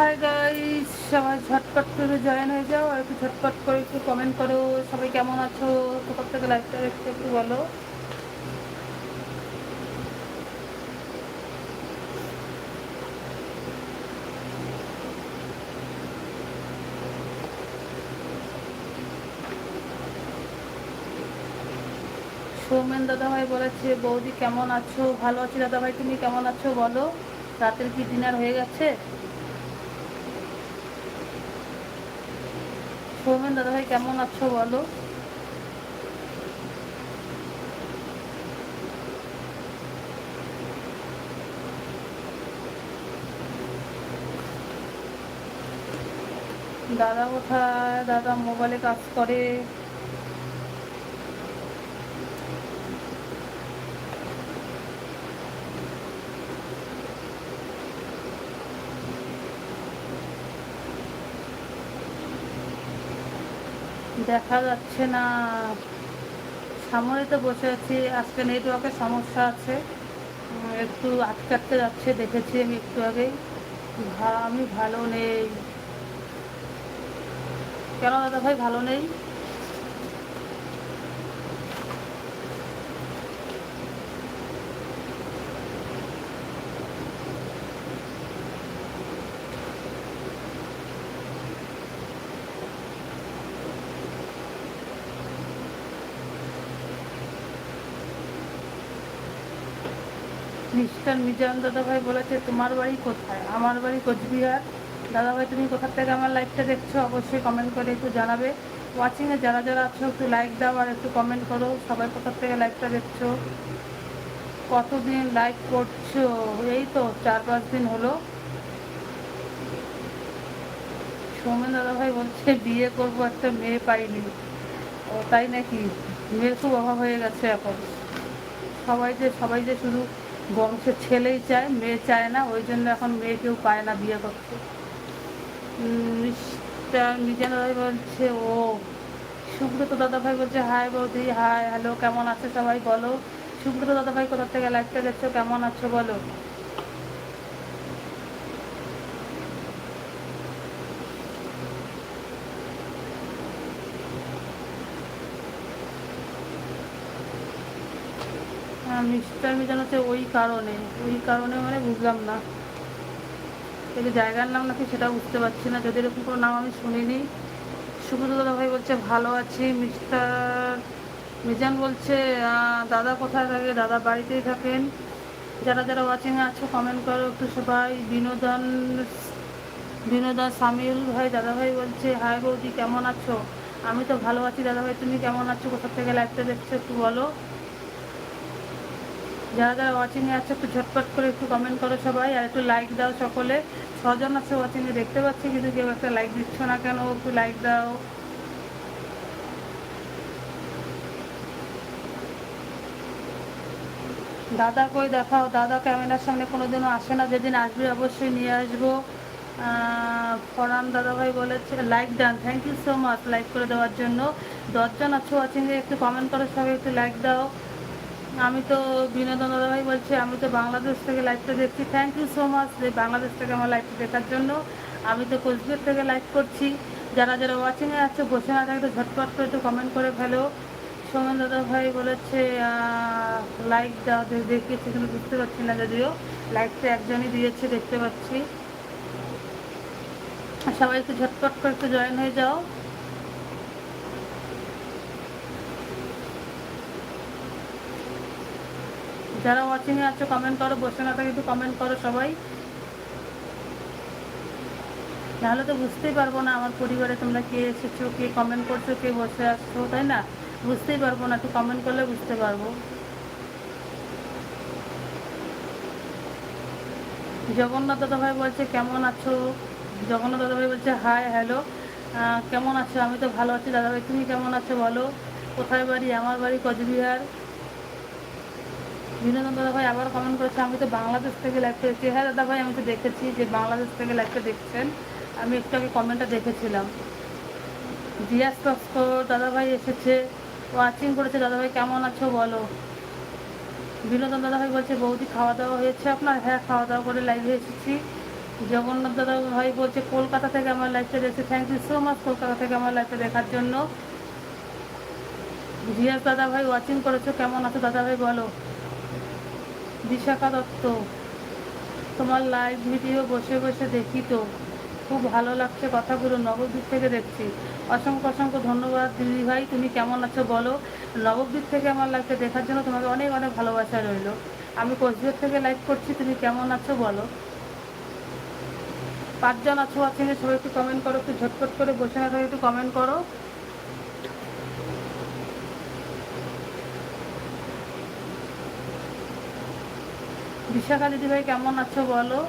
Hi guys সবাই ঝটপট করে জয়েন হয়ে যাও? আর একটু ঝটপট করে একটু কমেন্ট করো, সবাই কেমন আছো? কোথাও থেকে লাইভটা দেখতে একটু বলো। সৌমেন দাদাভাই বলেছে, বৌদি কেমন আছো? ভালো আছি দাদাভাই, তুমি কেমন আছো বলো? রাতের কি ডিনার হয়ে গেছে? সৌমেন দাদাভাই কেমন আছো বলো? দাদা কোথায়? দাদা মোবাইলে কাজ করে। দেখা যাচ্ছে না। সামনে তো বসে আছি। আজকে নেটওয়ার্কের সমস্যা আছে। একটু আটকে আটকে যাচ্ছে, দেখেছি আমি একটু আগেই। আমি ভালো নেই। কেন দাদা ভাই ভালো নেই? মিস্টার মিজান দাদাভাই বলেছে, তোমার বাড়ি কোথায়? আমার বাড়ি কোচবিহার। দাদাভাই, তুমি কোথা থেকে আমার লাইভটা দেখছ? অবশ্যই কমেন্ট করে একটু জানাবে। ওয়াচিংয়ে যারা যারা আছো, একটু লাইক দাও আর একটু কমেন্ট করো। সবাই কোথা থেকে লাইভটা দেখছ? কতদিন লাইভ করছ? এই তো চার পাঁচ দিন হলো। সৌমেন দাদাভাই বলছে, বিয়ে করব, একটা মেয়ে পাইনি। ও তাই নাকি? মেয়ের খুব অভাব হয়ে গেছে এখন। সবাই যে সবাই যে শুধু বংশের ছেলেই চায়, মেয়ে চায় না, ওই জন্য এখন মেয়ে কেউ পায় না বিয়ে করতে। মিস্টার মিজান রায় বলছে, ও, সুব্রত দাদাভাই বলছে, হাই বৌদি, হাই, হ্যালো, কেমন আছে সবাই বলো? সুব্রত দাদাভাই কোথা থেকে লাইফটা দেখছ? কেমন আছো বলো? হ্যাঁ মিস্টার মিজান হচ্ছে ওই কারণে ওই কারণে মানে বুঝলাম না। এই জায়গার নাম নাকি সেটা বুঝতে পারছি না, যদি এরকম কোনো নাম আমি শুনিনি। সুব্রত দাদা ভাই বলছে, ভালো আছি, মিস্টার মিজান বলছে দাদা কোথায় থাকে? দাদা বাড়িতেই থাকেন। যারা যারা ওয়াচিংয়ে আছো কমেন্ট করো একটু সবাই। বিনোদন বিনোদন, সামিউল ভাই, দাদা ভাই বলছে, হাই বৌদি, কেমন আছো? আমি তো ভালো আছি, দাদা ভাই, তুমি কেমন আছো? কোথা থেকে লাইভটা দেখছ একটু বলো। যারা যারা ওয়াচিংয়ে আছে, একটু ঝটপট করে একটু কমেন্ট করো সবাই, আর একটু লাইক দাও সকলে। ছজন আছে ওয়াচিংয়ে দেখতে পাচ্ছি, কিন্তু কেউ একটা লাইক দিচ্ছ না কেন? একটু লাইক দাও। দাদা কই দেখাও? দাদা ক্যামেরার সামনে কোনোদিনও আসে না, যেদিন আসবে অবশ্যই নিয়ে আসব। ফরান দাদাভাই বলেছে like done thank you so much like করে দেওয়ার জন্য। দশজন আছো ওয়াচিংয়ে একটু কমেন্ট করো সবাই, একটু লাইক দাও। আমি তো বিনোদন দাদাভাই বলছি, আমি তো বাংলাদেশ থেকে লাইভটা দেখছি। থ্যাংক ইউ সো মাচ যে বাংলাদেশ থেকে আমার লাইভটা দেখার জন্য। আমি তো কোচবিহার থেকে লাইভ করছি। যারা যারা ওয়াচিংয়ে আছে, বসে না থাকলে ঝটপট করে একটু কমেন্ট করে ফেলো। সোমেন দাদাভাই বলেছে লাইক দাও, দে- দেখিয়েছে কিন্তু বুঝতে পারছি না যদিও। লাইকটা একজনই দিয়েছে, দেখতে পাচ্ছি। সবাই একটু ঝটপট করে একটু জয়েন হয়ে যাও। যারা ওয়াচিংয়ে আছো কমেন্ট করো, বসে না থাকে একটু কমেন্ট করো সবাই। নাহলে তো বুঝতেই পারব না আমার পরিবারে তোমরা কে এসেছ, কে কমেন্ট করছ, কে বসে আসছো তাই না? বুঝতেই পারব না, একটু কমেন্ট করলে বুঝতে পারব। জগন্নাথ দাদাভাই বলছে, কেমন আছো? জগন্নাথ দাদাভাই বলছে হাই হ্যালো কেমন আছো? আমি তো ভালো আছি। দাদাভাই, তুমি কেমন আছো বলো? কোথায় বাড়ি? আমার বাড়ি কোচবিহার। বিনোদন দাদা ভাই আবার কমেন্ট করেছে, আমি তো বাংলাদেশ থেকে লাইভ করেছি হ্যাঁ দাদা ভাই আমি তো দেখেছি যে বাংলাদেশ থেকে লাইভটা দেখছেন। আমি একটু আগে কমেন্টটা দেখেছিলাম। জিয়াস তস্কর দাদা ভাই এসেছে ওয়াচিং করেছে, দাদা ভাই কেমন আছো বলো? বিনোদন দাদা ভাই বলছে, বৌদি খাওয়া দাওয়া হয়েছে আপনার? হ্যাঁ খাওয়া দাওয়া করে লাইভে এসেছি। জগন্নাথ দাদা ভাই বলছে, কলকাতা থেকে আমার লাইফটা দেখছে। Thank you so much Kolkata থেকে আমার লাইফটা দেখার জন্য। জিয়াস দাদা ভাই ওয়াচিং করেছ, কেমন আছো? দাদা ভাই বলো। বিশাখা দত্ত, তোমার লাইভ ভিডিও বসে বসে দেখি তো। খুব ভালো লাগছে কথাগুলো, নবদ্বীপ থেকে দেখছি। অসংখ্য অসংখ্য ধন্যবাদ দিদি ভাই, তুমি কেমন আছো বলো? নবদ্বীপ থেকে আমার লাইভটা দেখার জন্য তোমাকে অনেক অনেক ভালোবাসা রইল। আমি কোচবিহার থেকে লাইভ করছি, তুমি কেমন আছো বলো? পাঁচজন আছো আছে সবাই একটু কমেন্ট করো, একটু ঝটপট করে বসে না থাকে একটু কমেন্ট করো। বিশাখা দিদিভাই কেমন আছো বলো?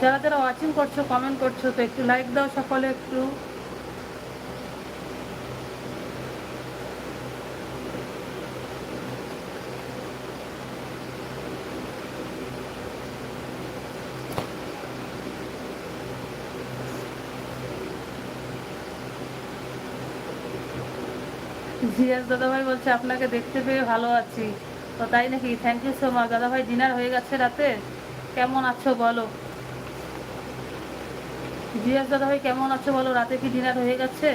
যারা যারা ওয়াচিং করছ কমেন্ট করছ, তো একটু লাইক দাও সকলে একটু। জিয়াস দাদাভাই বলছে, আপনাকে দেখতে পেয়ে ভালো আছি। তো তাই নাকি থ্যাংক ইউ সো মাচ দাদাভাই ডিনার হয়ে গেছে রাতে। কেমন আছো বলো? জিয়াস দাদা ভাই কেমন আছো বলো? রাতে কি ডিনার হয়ে গেছে?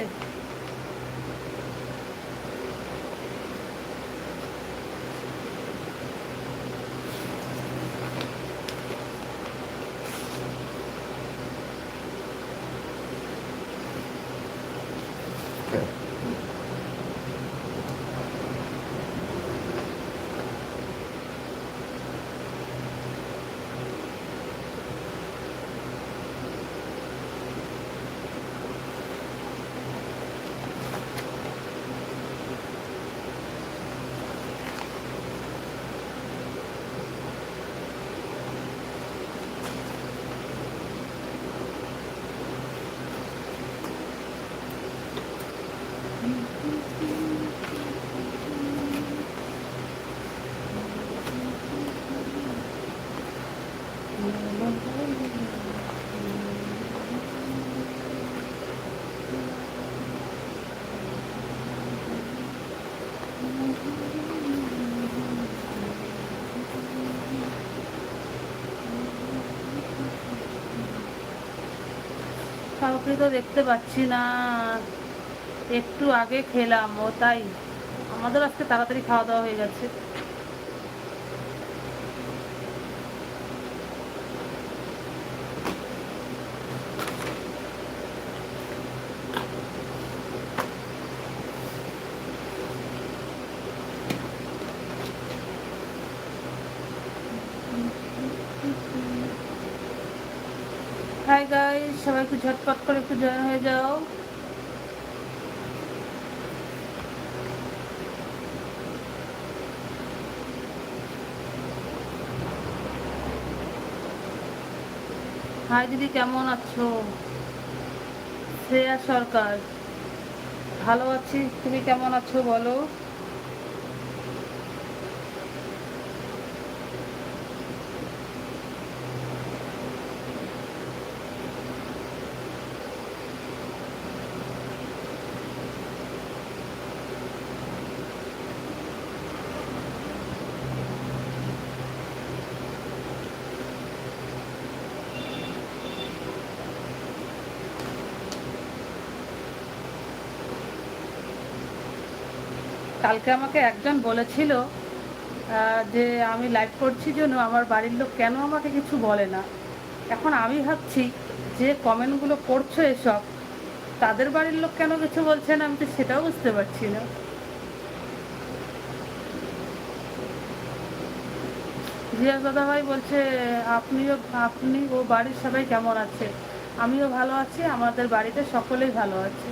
কাউকে তো দেখতে পাচ্ছি না। একটু আগে খেলাম, ও তাই। আমাদের আজকে তাড়াতাড়ি খাওয়া দাওয়া হয়ে গেছে হাই গাইস সবাই একটু ঝটপট করে একটু জয়েন হয়ে যাও। হাই দিদি, কেমন আছো? শ্রেয়া সরকার, ভালো আছি। তুমি কেমন আছো বলো? কালকে আমাকে একজন বলেছিল যে আমি লাইভ করছি জন্য আমার বাড়ির লোক কেন আমাকে কিছু বলে না। এখন আমি ভাবছি যে কমেন্টগুলো করছ এসব, তাদের বাড়ির লোক কেন কিছু বলছে না? আমি তো সেটাও বুঝতে পারছি না। জিয়াস দাদাভাই বলছে, আপনিও, আপনি ও বাড়ির সবাই কেমন আছে? আমিও ভালো আছি, আমাদের বাড়িতে সকলেই ভালো আছে।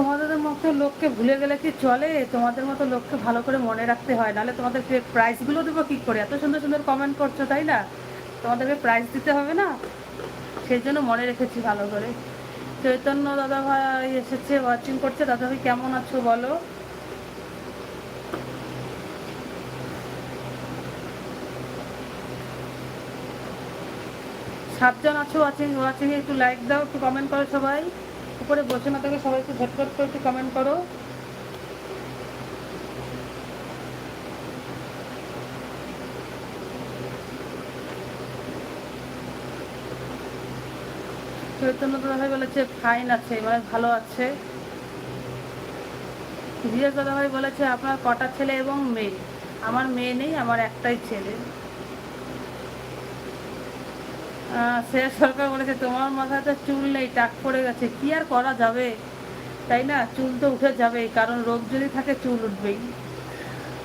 তোমাদের মতো লোককে ভুলে গেলে কি চলে? তোমাদের মতো লোককে ভালো করে মনে রাখতে হয়। নাহলে তোমাদেরকে প্রাইজগুলো দেবো কী করে? এত সুন্দর সুন্দর কমেন্ট করছ, তাই না? তোমাদেরকে প্রাইজ দিতে হবে না? সেই জন্য মনে রেখেছি ভালো করে। চৈতন্য দাদা ভাই এসেছে ওয়াচিং করছে। দাদা ভাই, কেমন আছো বলো? সাতজন আছো ওয়াচিং ওয়াচিং একটু লাইক দাও, একটু কমেন্ট করো সবাই। উপরে বসে না থাকে সবাই একটু ঝটপট করে একটু কমেন্ট করো। চৈতন্য দাদাভাই বলেছে ফাইন আছে মানে ভালো আছে। ধীরেশ দাদাভাই বলেছে, আপনার কটা ছেলে এবং মেয়ে? আমার মেয়ে নেই, আমার একটাই ছেলে। শ্রেয়া সরকার বলেছে, তোমার মাথায় তো চুল নেই, টাক পড়ে গেছে, কি আর করা যাবে? তাই না? চুল তো উঠে যাবেই, কারণ রোগ যদি থাকে, চুল উঠবেই।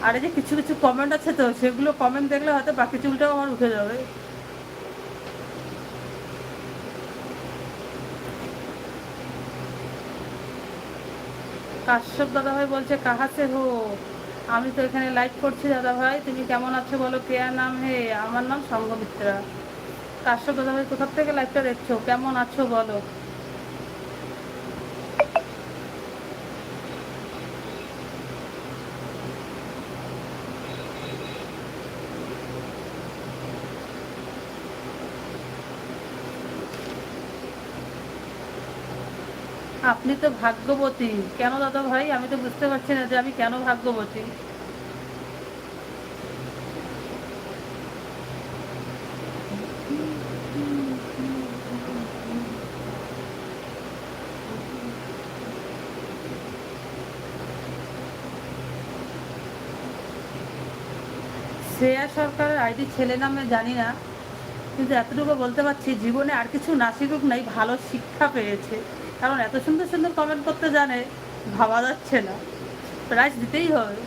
আর এই যে কিছু কিছু কমেন্ট আছে তো, সেগুলো কমেন্ট দেখলে হয়তো বাকি চুলটাও আমার উঠে যাবে। কাশ্যপ দাদাভাই বলছে, কাহা সে হো? আমি তো এখানে লাইভ করছি দাদাভাই, তুমি কেমন আছো বলো কেয়ার নাম হে? আমার নাম সঙ্গমিত্রা। কাশ্যপ দাদাভাই কোথার থেকে লাইভটা দেখছ? কেমন আছো বলো? আপনি তো ভাগ্যবতী। কেন দাদা ভাই? আমি তো বুঝতে পারছি না যে আমি কেন ভাগ্যবতী। শ্রেয়া সরকারের আইডি ছেলে নামে জানি না, কিন্তু এতটুকু বলতে পারছি জীবনে আর কিছু না শিখুক নাই, ভালো শিক্ষা পেয়েছে। কারণ এত সুন্দর সুন্দর কমেন্ট করতে জানে, ভাবা যাচ্ছে না। প্রাইজ দিতেই হবে।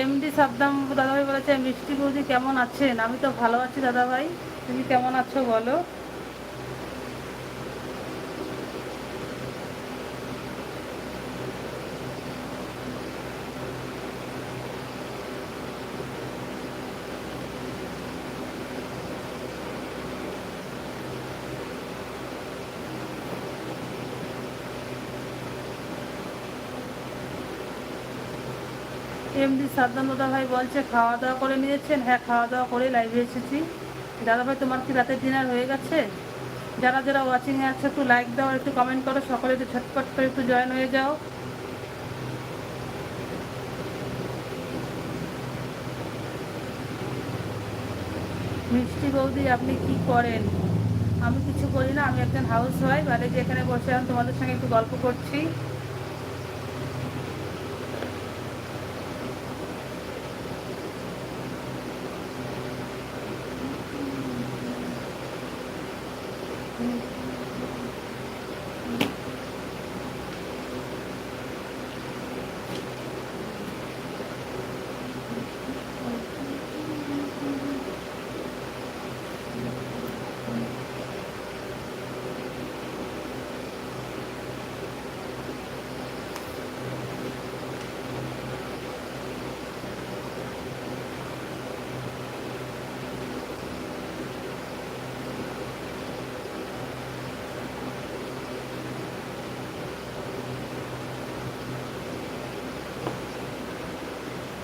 এমডি সাদ্দাম দাদাভাই বলেছে, মিষ্টি বৌদি কেমন আছেন? আমি তো ভালো আছি দাদাভাই। তুমি কেমন আছো বলো। এমডি সাদ্দাম ভাই বলছে খাওয়া দাওয়া করে নিয়েছেন। হ্যাঁ খাওয়া দাওয়া করে লাইভে এসেছি। দাদা ভাই তোমার কি রাতের ডিনার হয়ে গেছে? যারা যারা ওয়াচিংয়ে আছে, একটু লাইক দাও, একটু কমেন্ট করো। সকলে একটু ছটপট করে একটু জয়েন হয়ে যাও। মিষ্টি বৌদি, আপনি কি করেন? আমি কিছু করি না, আমি একজন হাউস ওয়াইফ আর এই যে এখানে বসে তোমাদের সঙ্গে একটু গল্প করছি।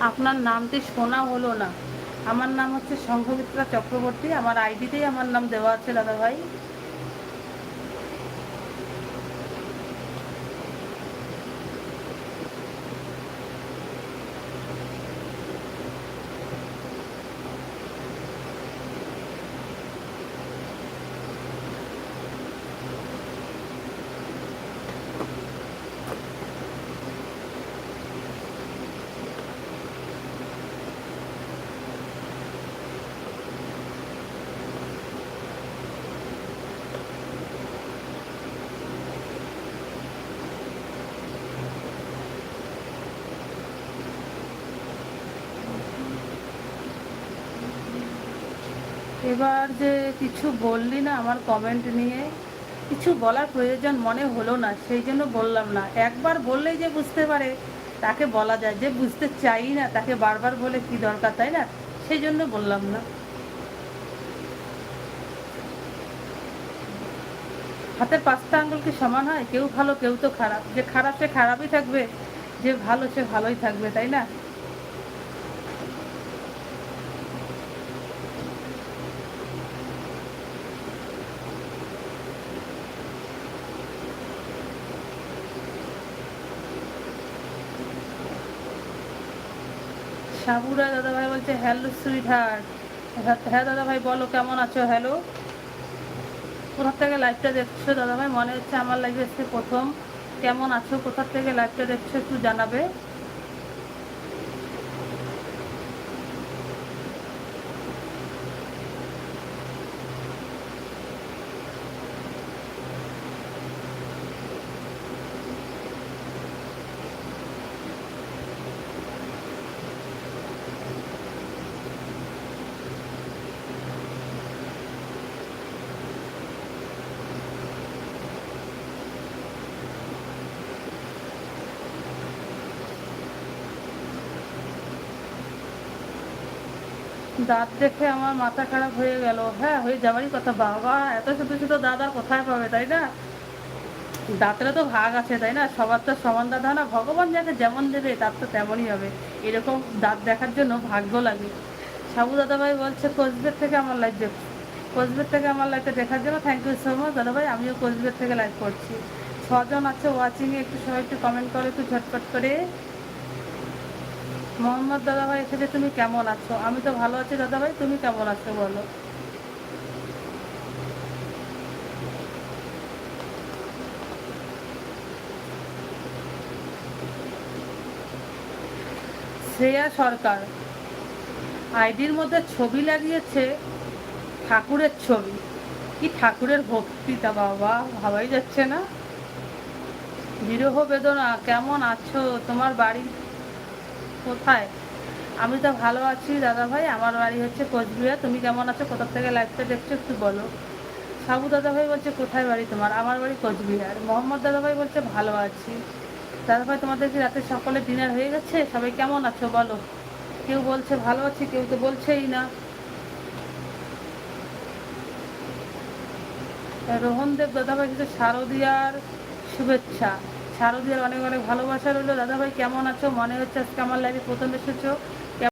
আপনার নামটি শোনা হলো না। আমার নাম হচ্ছে সংঘমিত্রা চক্রবর্তী। আমার আইডিতেই আমার নাম দেওয়া আছে দাদা ভাই এবার যে কিছু বললি না আমার কমেন্ট নিয়ে, কিছু বলার প্রয়োজন মনে হলো না, সেই জন্য বললাম না। একবার বললেই যে বুঝতে পারে, তাকে বলা যায়। যে বুঝতে চাই না, তাকে বারবার বলে কি দরকার, তাই না? সেই জন্য বললাম না। হাতের পাঁচটা আঙ্গুল কি সমান হয়? কেউ ভালো, কেউ তো খারাপ। যে খারাপ, সে খারাপই থাকবে, যে ভালো, সে ভালোই থাকবে, তাই না? সাবুরা দাদাভাই বলছে হ্যালো সুইট হার্ট হ্যাঁ দাদা ভাই বলো, কেমন আছো? হ্যালো কোথার থেকে লাইভটা দেখছ দাদা ভাই মনে হচ্ছে আমার লাইভে এসে প্রথম। কেমন আছো? কোথার থেকে লাইভটা দেখছ একটু জানাবে। দাঁত দেখে আমার মাথা খারাপ হয়ে গেল। হ্যাঁ হয়ে যাবারই কথা। বাবা, এত ছোটো ছোটো দাদা কোথায় পাবে, তাই না? দাঁতেরও তো ভাগ আছে, তাই না? সবার তো সমান হয় না ভগবান যাকে যেমন দেবে, তার তো তেমনই হবে। এরকম দাঁত দেখার জন্য ভাগ্য লাগে। সাবু দাদাভাই বলছে কোচবের থেকে আমার লাইভ দেখ কোচবের থেকে আমার লাইভটা দেখার জন্য থ্যাংক ইউ সো মাচ দাদাভাই। আমিও কোচবের থেকে লাইভ করছি। ছজন আছে ওয়াচিংয়ে একটু সবাই একটু কমেন্ট করো, একটু ঝটপট করে। মোহাম্মদ দাদাভাই এসেছে তুমি কেমন আছো? আমি তো ভালো আছি দাদাভাই, তুমি কেমন আছো বলো? শ্রেয়া সরকার, আইডির মধ্যে ছবি লাগিয়েছে ঠাকুরের ছবি। কি ঠাকুরের ভক্তিটা বাবা, ভাবাই যাচ্ছে না। বিরহ বেদনা, কেমন আছো? তোমার বাড়ি কোথায়? আমি তো ভালো আছি দাদা ভাই, আমার বাড়ি হচ্ছে কোচবিহার। তুমি কেমন আছো? কোথা থেকে লাইভটা দেখছ একটু বলো। সাবু দাদা ভাই বলছে, কোথায় বাড়ি তোমার? আমার বাড়ি কোচবিহার। মোহাম্মদ দাদা ভাই বলছে, ভালো আছি। দাদা ভাই, তোমাদের কি রাতে সকলে ডিনার হয়ে গেছে? সবাই কেমন আছো বলো? কেউ বলছে, ভালো আছি। কেউ তো বলছেই না। রোহনদেব দাদাভাই কিন্তু শারদিয়ার শুভেচ্ছা। শারদিয়ার অনেক অনেক ভালোবাসা রইল। দাদাভাই, কেমন আছো? মনে হচ্ছে আজকে আমার লাইফে প্রথম এসেছ।